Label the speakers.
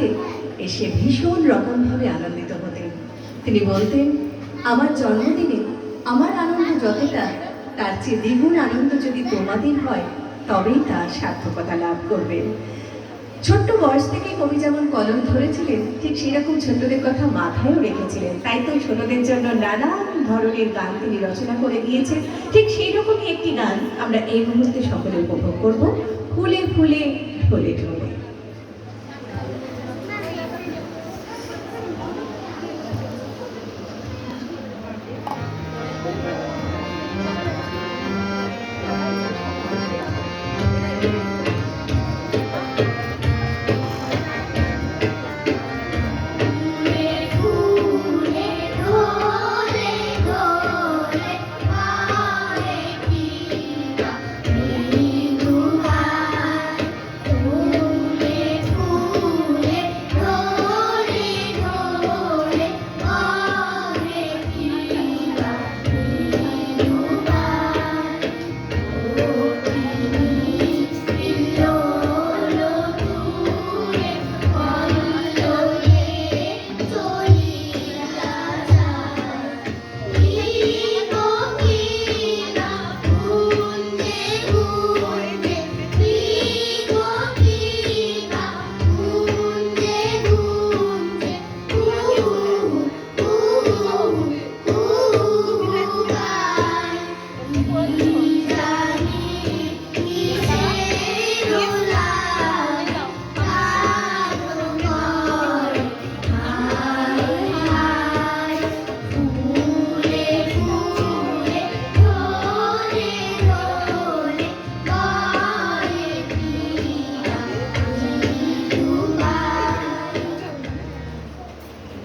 Speaker 1: বাড়িতে এসে ভীষণ রকমভাবে আনন্দিত হতেন। তিনি বলতেন, আমার জন্মদিনে আমার আনন্দ যতটা, তার চেয়ে দ্বিগুণ আনন্দ যদি তোমাদের হয়, তবেই তার সার্থকতা লাভ করবে। ছোট্ট বয়স থেকে কবি যেমন কলম ধরেছিলেন, ঠিক সেরকম ছোটদের কথা মাথায়ও রেখেছিলেন। তাই তো ছোটদের জন্য নানান ধরনের গান তিনি রচনা করে গিয়েছেন ঠিক সেই রকমই একটি গান আমরা এই মুহূর্তে সকলে উপভোগ করব। ফুলে ফুলে, ঢলে ঢলে। you.